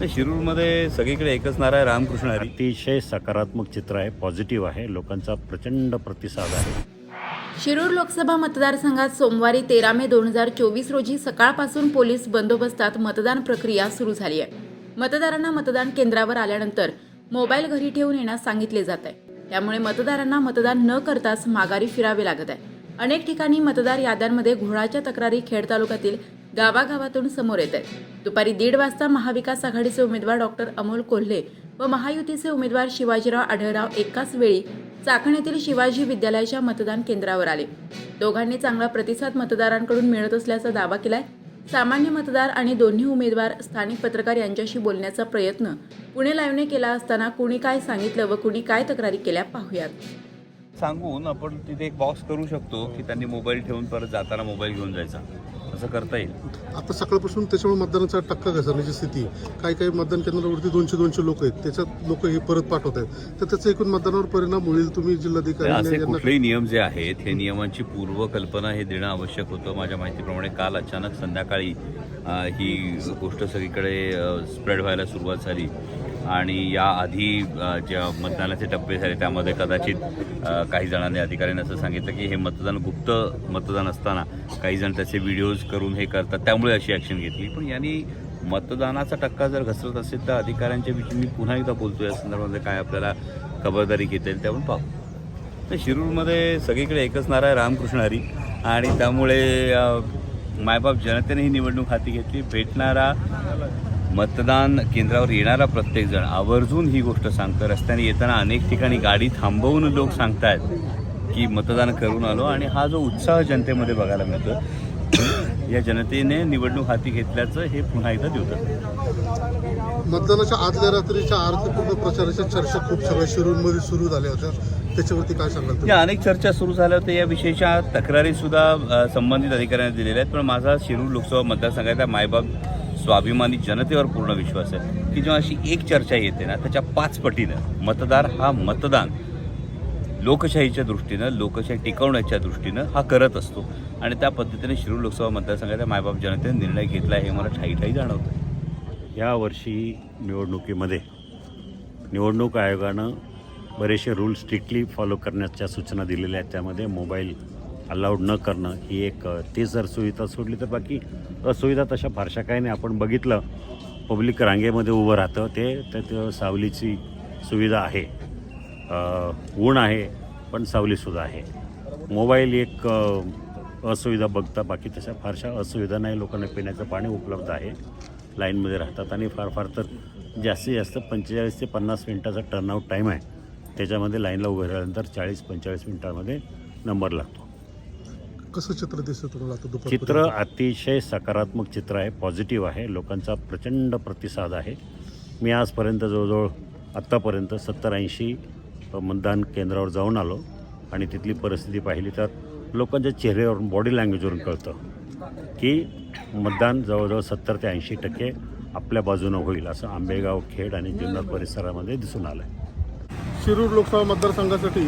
तर शिरूरमध्ये सगळीकडे एकच नारा आहे रामकृष्ण हरी. अतिशय सकारात्मक चित्र आहे पॉझिटिव्ह आहे लोकांचा प्रचंड प्रतिसाद आहे. शिरूर लोकसभा मतदारसंघात सोमवारी तेरा मे दोन हजार चोवीस रोजी सकाळपासून पोलीस बंदोबस्तात मतदान प्रक्रिया सुरू झाली आहे. मतदारांना मतदान केंद्रावर आल्यानंतर मोबाईल घरी ठेवून येण्यास सांगितले जात आहे. त्यामुळे मतदारांना मतदान न करताच माघारी फिरावे लागत आहे. अनेक ठिकाणी मतदार याद्यांमध्ये घोळाच्या तक्रारी खेड तालुक्यातील गावागावातून समोर येत आहेत दुपारी दीड वाजता महाविकास आघाडीचे उमेदवार डॉक्टर अमोल कोल्हे व महायुतीचे उमेदवार शिवाजीराव आढळराव एकाच वेळी चाकणीतील शिवाजी विद्यालयाच्या मतदान केंद्रावर आले. दोघांनी चांगला प्रतिसाद मतदारांकडून मिळत असल्याचा दावा केलाय. सामान्य मतदार आणि दोन्ही उमेदवार स्थानिक पत्रकार यांच्याशी बोलण्याचा प्रयत्न पुणे लाईव्हने केला असताना कुणी काय सांगितलं व कुणी काय तक्रारी केल्या पाहूयात. सांगून आपण तिथे एक बॉक्स करू शकतो की त्यांनी मोबाईल ठेवून परत जाताना मोबाईल घेऊन जायचा. असं करता येईल. आता सकाळपासून त्याच्यामुळे मतदानाचा टक्का घसरण्याची स्थिती. काही काही मतदान केंद्रावरती दोनशे दोनशे लोक आहेत. त्याच्यात लोक हे परत पाठवत आहेत. तर त्याचा एकूण मतदानावर परिणाम होईल तुम्ही जिल्हाधिकारी असे कुठलेही नियम जे आहेत हे नियमांची पूर्वकल्पना हे देणं आवश्यक होतं. माझ्या माहितीप्रमाणे काल अचानक संध्याकाळी ही गोष्ट सगळीकडे स्प्रेड व्हायला सुरुवात झाली. आणि या आधी ज्या मतदानाचे टप्पे झाले त्यामध्ये कदाचित काही जणांनी अधिकाऱ्यांनी असं सांगितलं की हे मतदान गुप्त मतदान असताना काही जण त्याचे व्हिडिओज करून हे करतात. त्यामुळे अशी ॲक्शन घेतली. पण यांनी मतदानाचा टक्का जर घसरत असेल तर अधिकाऱ्यांच्या विषयी मी पुन्हा एकदा बोलतो या संदर्भामध्ये काय आपल्याला खबरदारी घेता येईल त्यावर पाहू. तर शिरूरमध्ये सगळीकडे एकच नारा आहे रामकृष्ण हरी. आणि त्यामुळे मायबाप जनतेने ही निवडणूक हाती घेतली. भेटणारा मतदान केंद्रावर येणारा प्रत्येकजण आवर्जून ही गोष्ट सांगतं. रस्त्याने येताना अनेक ठिकाणी गाडी थांबवून लोक सांगतायत की मतदान करून आलो आणि हा जो उत्साह जनतेमध्ये बघायला मिळतो या जनतेने निवडणूक हाती घेतल्याचं हे पुन्हा एकदा दिवतं मतदानाच्या आदल्या रात्रीच्या अर्थपूर्ण प्रचाराच्या चर्चा खूप सगळ्या शिरूरमध्ये सुरू झाल्या होत्या. त्याच्यावरती काय सांगाल या अनेक चर्चा सुरू झाल्या होत्या. या विषयीच्या तक्रारी सुद्धा संबंधित अधिकाऱ्यांनी दिलेल्या आहेत. पण माझा शिरूर लोकसभा मतदारसंघाच्या मायबाप स्वाभिमानी जनतेवर पूर्ण विश्वास आहे की जेव्हा अशी एक चर्चा येते ना त्याच्या पाच पटीनं मतदार हा मतदान लोकशाहीच्या दृष्टीनं लोकशाही टिकवण्याच्या दृष्टीनं हा करत असतो. आणि त्या पद्धतीने शिरूर लोकसभा मतदारसंघाच्या मायबाप जनतेने निर्णय घेतला हे मला ठाई ठाई जाणवतं यावर्षी निवडणुकीमध्ये निवडणूक आयोगानं बरेचसे रूल स्ट्रिक्टली फॉलो करण्याच्या सूचना दिलेल्या आहेत. त्यामध्ये मोबाईल अलाउड न करणं ही एक ती जर सुविधा सोडली तर बाकी असुविधा तशा फारशा काही नाही. आपण बघितलं पब्लिक रांगेमध्ये उभं राहतं ते त्यात सावलीची सुविधा आहे. ऊन आहे पण सावलीसुद्धा आहे. मोबाईल एक असुविधा बघता बाकी तशा फारशा असुविधा नाही. लोकांना पिण्याचं पाणी उपलब्ध आहे. लाईनमध्ये राहतात आणि फार फार तर जास्तीत जास्त पंचेचाळीस ते पन्नास मिनटाचा टर्नआउट टाईम आहे. त्याच्यामध्ये लाईनला उभे राहिल्यानंतर चाळीस पंचेचाळीस मिनटामध्ये नंबर लागतो. कसं चित्र दिसतं तुम्हाला आता दुपार चित्र अतिशय सकारात्मक चित्र आहे पॉझिटिव्ह आहे. लोकांचा प्रचंड प्रतिसाद आहे. मी आजपर्यंत जवळजवळ आत्तापर्यंत सत्तर ऐंशी मतदान केंद्रावर जाऊन आलो आणि तिथली परिस्थिती पाहिली तर लोकांच्या चेहऱ्यावरून बॉडी लँग्वेजवरून कळतं की मतदान जवळजवळ सत्तर ते ऐंशी टक्के आपल्या बाजूनं होईल असं आंबेगाव खेड आणि जुन्नर परिसरामध्ये दिसून आलं आहे शिरूर लोकसभा मतदारसंघासाठी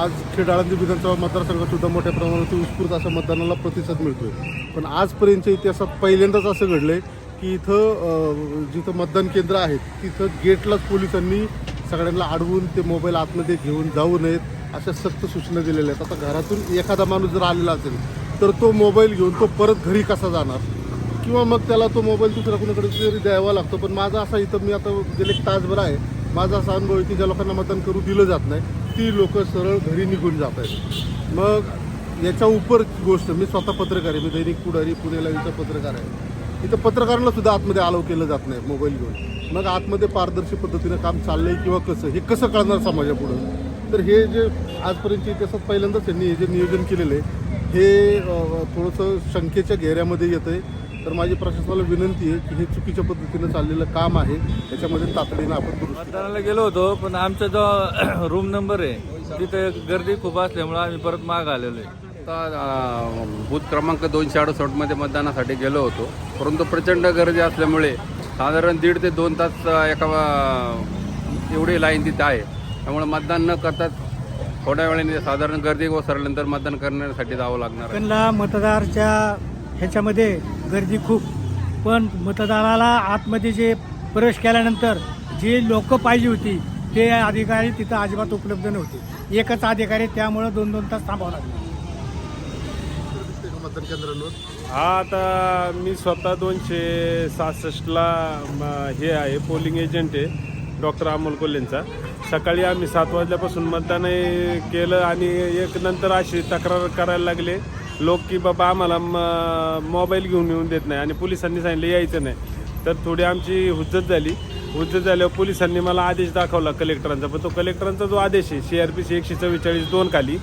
आज खेड आळंदी विधानसभा मतदारसंघातसुद्धा मोठ्या प्रमाणात उत्स्फूर्त असा मतदानाला प्रतिसाद मिळतो आहे पण आजपर्यंतच्या इतिहासात पहिल्यांदाच असं घडलंय की इथं जिथं मतदान केंद्र आहेत तिथं गेटलाच पोलिसांनी सगळ्यांना अडवून ते मोबाईल आतमध्ये घेऊन जाऊ नयेत अशा सक्त सूचना दिलेल्या आहेत. आता घरातून एखादा माणूस जर आलेला असेल तर तो मोबाईल घेऊन तो परत घरी कसा जाणार? किंवा मग त्याला तो मोबाईल दुसऱ्या कुणाकडे तरी द्यावा लागतो. पण माझा असा इथं मी आता गेले एक तासभर आहे. माझा असा अनुभव आहे की ज्या लोकांना मतदान करू दिलं जात नाही ती लोक सरळ घरी निघून जात आहेत. मग याच्या उपर गोष्ट मी स्वतः पत्रकार आहे मी दैनिक पुढारी पुण्याला इथं पत्रकार आहे. इथं पत्रकारांना सुद्धा आतमध्ये अलाव केलं जात नाही मोबाईल घेऊन. मग आतमध्ये पारदर्शी पद्धतीनं काम चाललंय किंवा कसं हे कसं कळणार समाजापुढं तर हे जे आजपर्यंत इतिहासात पहिल्यांदाच त्यांनी हे जे नियोजन केलेलं आहे हे थोडंसं शंकेच्या घेऱ्यामध्ये येतं आहे तर माझी प्रशासनाला विनंती आहे की हे चुकीच्या पद्धतीनं चाललेलं काम आहे. त्याच्यामध्ये तातडीनं आपण मतदानाला गेलो होतो पण आमचा जो रूम नंबर आहे तिथे गर्दी खूप असल्यामुळे आम्ही परत माग आलेलो आहे. आता बूथ क्रमांक दोनशे अडुसष्टमध्ये मतदानासाठी गेलो होतो. परंतु प्रचंड गर्दी असल्यामुळे साधारण दीड ते दोन तास एका एवढी लाईन तिथे आहे. त्यामुळे मतदान न करताच थोड्या वेळाने साधारण गर्दी ओसरल्यानंतर मतदान करण्यासाठी जावं लागणार त्यांना मतदारच्या ह्याच्यामध्ये गर्दी खूप. पण मतदाराला आतमध्ये जे प्रवेश केल्यानंतर जे लोक पाहिजे होती ते अधिकारी तिथं अजिबात उपलब्ध नव्हते. एकच अधिकारी त्यामुळं दोन दोन तास थांबावं लागलं. मतदान केंद्रांवर? हा आता मी स्वतः दोनशे सहासष्टला हे आहे पोलिंग एजंट आहे डॉक्टर अमोल कोल्हेंचा. सकाळी आम्ही सात वाजल्यापासून मतदान हे केलं आणि एक नंतर अशी तक्रार करायला लागले. लोक की बाबा आम्हाला म- मोबाईल घेऊन येऊन देत नाही आणि पोलिसांनी सांगितलं यायचं नाही. तर थोडी आमची हुज्जत झाली. हुज्जत झाल्यावर पोलिसांनी मला आदेश दाखवला कलेक्टरांचा. पण तो कलेक्टरांचा जो आदेश आहे सी आर पी सी एकशे चव्वेचाळीस दोन खाली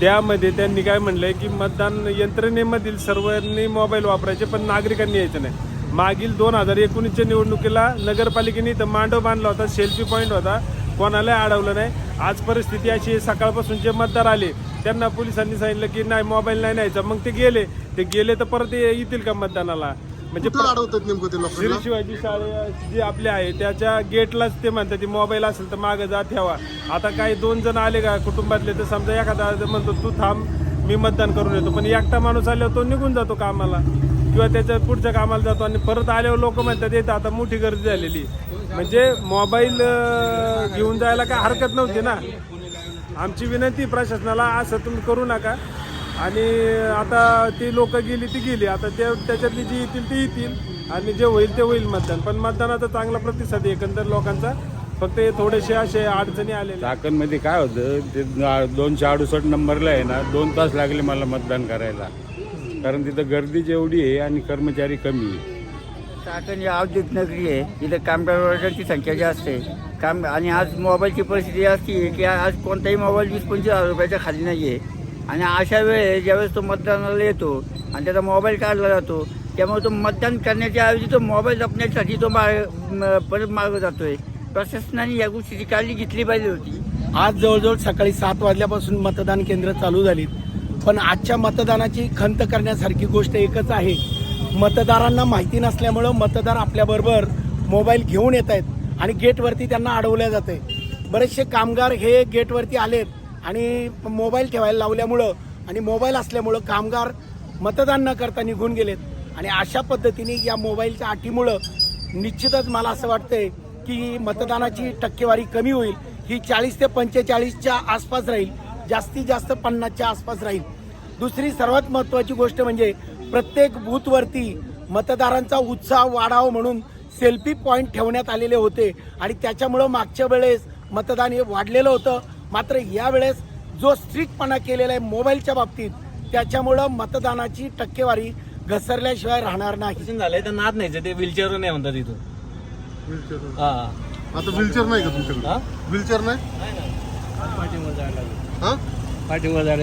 त्यामध्ये त्यांनी काय म्हणलंय की मतदान यंत्रणेमधील सर्वांनी मोबाईल वापरायचे पण नागरिकांनी यायचं नाही. मागील दोन हजार एकोणीसच्या निवडणुकीला नगरपालिकेने इथं मांडव बांधला होता सेल्फी पॉईंट होता. कोणालाही अडवलं नाही. आज परिस्थिती अशी आहे, सकाळपासून जे मतदार आले त्यांना पोलिसांनी सांगितलं की नाही मोबाईल नाही न्यायचा. मग ते गेले. ते गेले तर परत ये- येतील का मतदानाला? म्हणजे कुठं अडवतात नेमकं ते श्री शिवाजी शाळे जे आपले आहे त्याच्या गेटलाच ते म्हणतात की मोबाईल असेल तर मागं जा ठेवा. आता काही दोन जण आले का कुटुंबातले तर समजा एखादा म्हणतो तू थांब मी मतदान करून येतो. पण एकटा माणूस आल्यावर तो निघून जातो कामाला. किंवा त्याच्या पुढच्या कामाला जातो आणि परत आल्यावर लोक म्हणतात येतं आता मोठी गर्दी झालेली म्हणजे मोबाईल अं, घेऊन जायला काय हरकत नव्हती ना? आमची विनंती प्रशासनाला असं तुम्ही करू नका. आणि आता ती लोक गेली ती गेली. आता ते त्याच्यातली जी येतील ती येतील. आणि जे होईल ते होईल मतदान. पण मतदानाचा चांगला प्रतिसाद आहे एकंदर लोकांचा. फक्त हे थोडेसे असे अडचणी आले चाकणमध्ये काय होतं ते दोनशे अडुसष्ट नंबरला आहे ना दोन तास लागले मला मतदान करायला. कारण तिथं गर्दी जेवढी आहे आणि कर्मचारी कमी आहे. चाकण ही औद्योगिक नगरी आहे. इथं कामगारांची संख्या जास्त आहे. काम आणि आज मोबाईलची परिस्थिती अशी आहे की आज कोणताही मोबाईल वीस पंचवीस हजार रुपयाच्या खाली नाही आहे. आणि अशा वेळेस ज्यावेळेस तो मतदानाला येतो आणि त्याचा मोबाईल काढला जातो त्यामुळे तो मतदान करण्याच्या ऐवजी तो मोबाईल जपण्यासाठी तो माग परत मागं जातोय. प्रशासनाने या गोष्टीची काळजी घेतली पाहिजे होती. आज जवळजवळ सकाळी सात वाजल्यापासून मतदान केंद्र चालू झालीत. पण आजच्या मतदानाची खंत करण्यासारखी गोष्ट एकच आहे. मतदारांना माहिती नसल्यामुळं मतदार आपल्याबरोबर मोबाईल घेऊन येत आहेत आणि गेटवरती त्यांना अडवल्या जाते बरेचसे कामगार हे गेटवरती आलेत आणि मोबाईल ठेवायला लावल्यामुळं आणि मोबाईल असल्यामुळं कामगार मतदान न करता निघून गेलेत. आणि अशा पद्धतीने या मोबाईलच्या अटीमुळं निश्चितच मला असं वाटतंय की मतदानाची टक्केवारी कमी होईल. ही चाळीस ते पंचेचाळीसच्या आसपास राहील. जास्तीत जास्त पन्नासच्या आसपास राहील. दुसरी सर्वात महत्त्वाची गोष्ट म्हणजे प्रत्येक बूथवरती मतदारांचा उत्साह वाढावा म्हणून सेल्फी पॉईंट ठेवण्यात आलेले होते. आणि त्याच्यामुळं मागच्या वेळेस मतदान हे वाढलेलं होतं. मात्र यावेळेस जो स्ट्रिक्टपणा केलेला आहे मोबाईलच्या बाबतीत त्याच्यामुळं मतदानाची टक्केवारी घसरल्याशिवाय राहणार नाही. झालंय तर नाद नाही ते व्हीलचेअर नाही म्हणतात हा. आता व्हीलचेअर नाही का तुमच्याकडे? व्हीलचेअर नाही? पाठीवर जायला पाठीवर जायला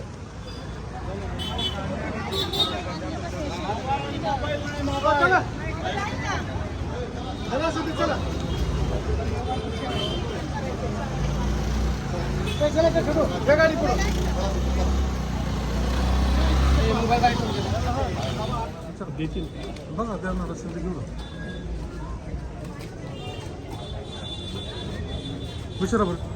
देतील बघा देणार असेल ते घेऊ विचारा बरं